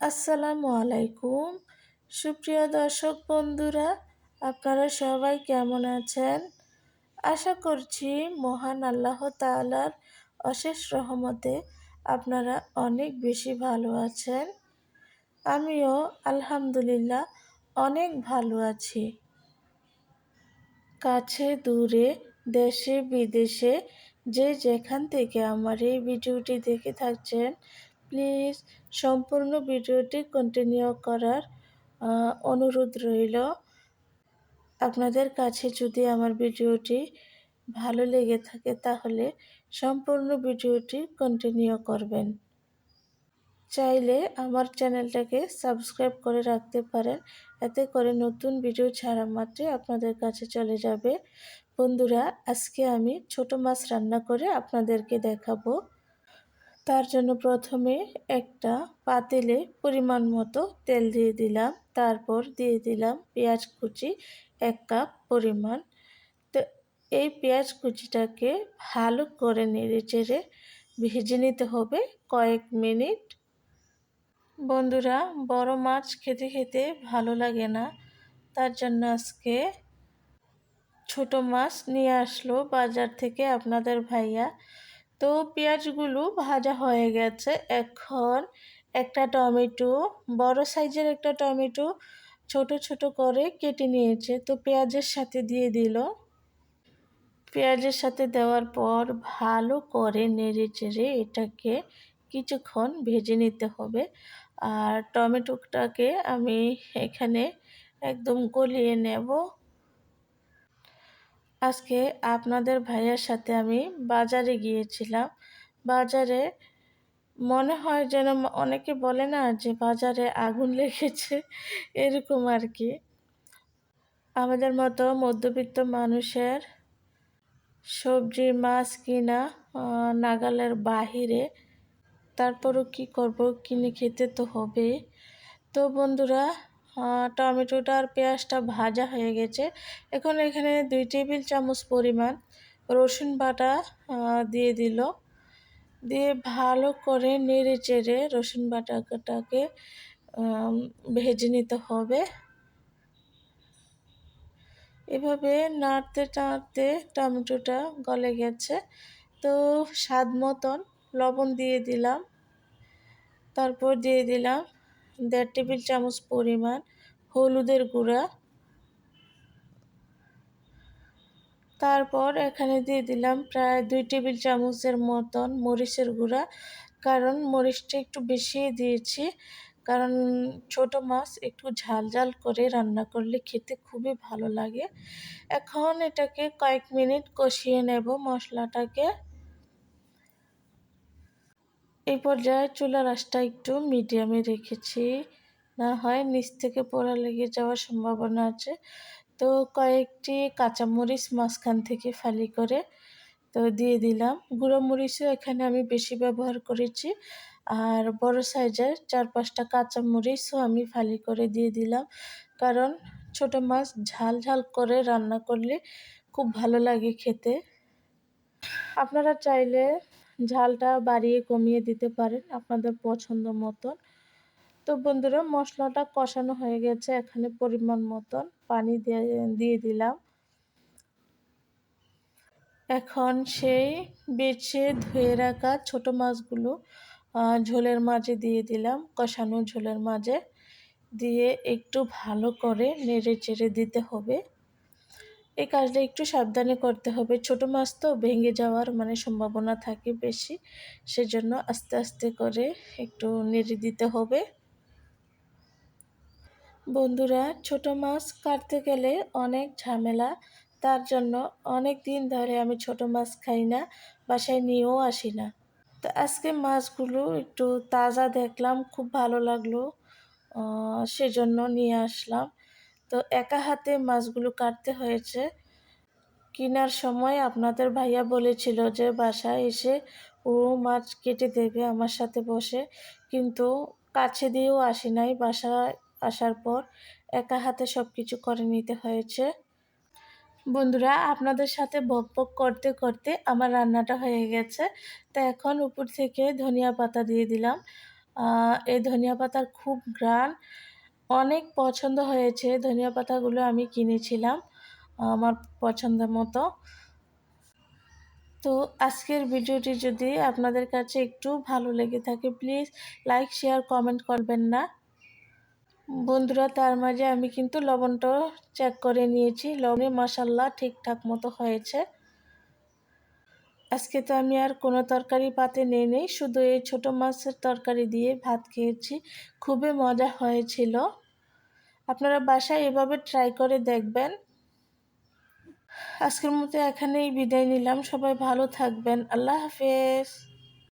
আসসালামু আলাইকুম। সুপ্রিয় দর্শক বন্ধুরা, আপনারা সবাই কেমন আছেন? আশা করছি মহান আল্লাহ তালার অশেষ রহমতে আপনারা অনেক বেশি ভালো আছেন। আমিও আলহামদুলিল্লাহ অনেক ভালো আছি। কাছে, দূরে, দেশে, বিদেশে যে যেখান থেকে আমার এই ভিডিওটি দেখে থাকছেন প্লিজ সম্পূর্ণ ভিডিওটি কন্টিনিউ করার অনুরোধ রইল। আপনাদের কাছে যদি আমার ভিডিওটি ভালো লেগে থাকে তাহলে সম্পূর্ণ ভিডিওটি কন্টিনিউ করবেন। চাইলে আমার চ্যানেলটাকে সাবস্ক্রাইব করে রাখতে পারেন, এতে করে নতুন ভিডিও ছাড়া মাত্রই আপনাদের কাছে চলে যাবে। বন্ধুরা, আজকে আমি ছোট মাছ রান্না করে আপনাদেরকে দেখাবো। তার জন্য প্রথমে একটা পাতিলে পরিমাণ মতো তেল দিয়ে দিলাম। তারপর দিয়ে দিলাম পেঁয়াজ কুচি এক কাপ পরিমাণ। তো এই পেঁয়াজ কুচিটাকে ভালো করে নেড়ে চেড়ে ভেজে নিতে হবে কয়েক মিনিট। বন্ধুরা, বড় মাছ খেতে খেতে ভালো লাগে না। তার জন্য আজকে ছোট মাছ নিয়ে আসলো বাজার থেকে আপনাদের ভাইয়া। তো পেঁয়াজগুলো ভাজা হয়ে গেছে। এখন একটা টমেটো, বড় সাইজের একটা টমেটো ছোট ছোট করে কেটে নিয়েছে। তো পেঁয়াজের সাথে দিয়ে দিল। পেঁয়াজের সাথে দেওয়ার পর ভালো করে নেড়ে চেড়ে এটাকে কিছুক্ষণ ভেজে নিতে হবে। আর টমেটোটাকে আমি এখানে একদম গলিয়ে নেব। আজকে আপনাদের ভাইয়ের সাথে আমি বাজারে গিয়েছিলাম। বাজারে মনে হয় যেন অনেকে বলে না যে বাজারে আগুন লেগেছে, এরকম আর কি। আমাদের মতো মধ্যবিত্ত মানুষের সবজি, মাছ কিনা নাগালের বাহিরে, তারপরও কি করব, কিনে খেতে তো হবে তো বন্ধুরা টমেটোটা আর পেঁয়াজটা ভাজা হয়ে গেছে। এখন এখানে দুই টেবিল চামচ পরিমাণ রসুন বাটা দিয়ে দিল। দিয়ে ভালো করে নেড়ে চেড়ে রসুন বাটাটাকে ভেজে নিতে হবে। এভাবে নাড়তে নাড়তে টমেটোটা গলে গেছে। তো স্বাদ মতন লবণ দিয়ে দিলাম। তারপর দিয়ে দিলাম দেড় টেবিল চামচ পরিমাণ হলুদের গুঁড়া। তারপর এখানে দিয়ে দিলাম প্রায় দুই টেবিল চামচের মতন মরিচের গুঁড়া। কারণ মরিচটা একটু বেশি দিয়েছি, কারণ ছোট মাছ একটু ঝাল ঝাল করে রান্না করলে খেতে খুবই ভালো লাগে। এখন এটাকে কয়েক মিনিট কষিয়ে নেব মশলাটাকে। এই পর্যায়ে চুলার আঁচটা একটু মিডিয়ামে রেখেছি। না হয় নিচ থেকে পোড়া লেগে যাওয়ার সম্ভাবনা আছে। তো কয়েকটি কাঁচামরিচ মাঝখান থেকে ফালি করে তো দিয়ে দিলাম। গুঁড়ো মরিচও এখানে আমি বেশি ব্যবহার করেছি। আর বড় সাইজের চার পাঁচটা কাঁচামরিচও আমি ফালি করে দিয়ে দিলাম। কারণ ছোট মাছ ঝাল ঝাল করে রান্না করলে খুব ভালো লাগে খেতে। আপনারা চাইলে ঝালটা বাড়িয়ে কমিয়ে দিতে পারেন আপনাদের পছন্দ মতন। তো বন্ধুরা, মশলাটা কষানো হয়ে গেছে, এখানে পরিমাণ মতন পানি দিয়ে দিলাম। এখন সেই বেছে ধুয়ে রাখা ছোট মাছগুলো ঝোলের মাঝে দিয়ে দিলাম, কষানো ঝোলের মাঝে। দিয়ে একটু ভালো করে নেড়ে চেড়ে দিতে হবে। এই কাজটা একটু সাবধানে করতে হবে। ছোট মাছ তো ভেঙে যাওয়ার মানে সম্ভাবনা থাকে বেশি। সেজন্য আস্তে আস্তে করে একটু নেড়ে দিতে হবে। বন্ধুরা, ছোট মাছ কাটতে গেলে অনেক ঝামেলা। তার জন্য অনেক দিন ধরে আমি ছোট মাছ খাই না, বাসায় নিয়েও আসি না। তো আজকে মাছগুলো একটু তাজা দেখলাম, খুব ভালো লাগল। সেজন্য নিয়ে আসলাম। তো একা হাতে মাছগুলো কাটতে হয়েছে। কেনার সময় আপনাদের ভাইয়া বলেছিল যে বাসায় এসে ও মাছ কেটে দেবে আমার সাথে বসে। কিন্তু কাছে দিয়েও আসি নাই। বাসায় আসার পর একা হাতে সব কিছু করে নিতে হয়েছে। বন্ধুরা, আপনাদের সাথে বক বক করতে করতে আমার রান্নাটা হয়ে গেছে। তা এখন উপর থেকে ধনিয়া পাতা দিয়ে দিলাম। এই ধনিয়া পাতার খুব গ্রান অনেক পছন্দ হয়েছে। ধনিয়া পাতাগুলো আমি কিনেছিলাম, আমার পছন্দ মতো। তো আজকের ভিডিওটি যদি আপনাদের কাছে একটু ভালো লেগে থাকে প্লিজ লাইক শেয়ার কমেন্ট করবেন না। বন্ধুরা, তার মাঝে আমি কিন্তু লবণটাও চেক করে নিয়েছি। লবণে মশাল্লা ঠিকঠাক মতো হয়েছে। আজকে তো আমি আর কোনো তরকারি পাতে নেই নেই। শুধু এই ছোট মাছের তরকারি দিয়ে ভাত খেয়েছি। খুবই মজা হয়েছিল। আপনারা বাসায় এভাবে ট্রাই করে দেখবেন। আজকের মতো এখানেই বিদায় নিলাম। সবাই ভালো থাকবেন। আল্লাহ হাফেজ।